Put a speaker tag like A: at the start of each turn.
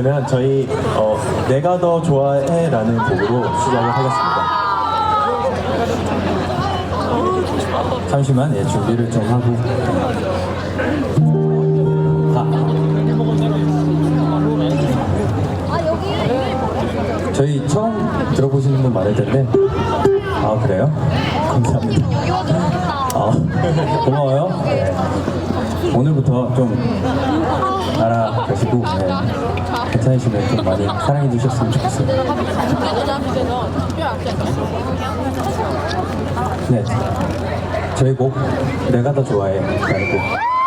A: 그러면 저희 어, 내가 더 좋아해라는 곡으로 시작을 하겠습니다. 잠시만 예, 준비를 좀 하고. 아, 저희 처음 들어보시는 분 많을 텐데. 아 그래요? 감사합니다. 아, 고마워요. 네. 오늘부터 좀 알아가시고 네. 괜찮으시면 좀 많이 사랑해 주셨으면 좋겠어요. 네, 저희 곡 내가 더 좋아해 라는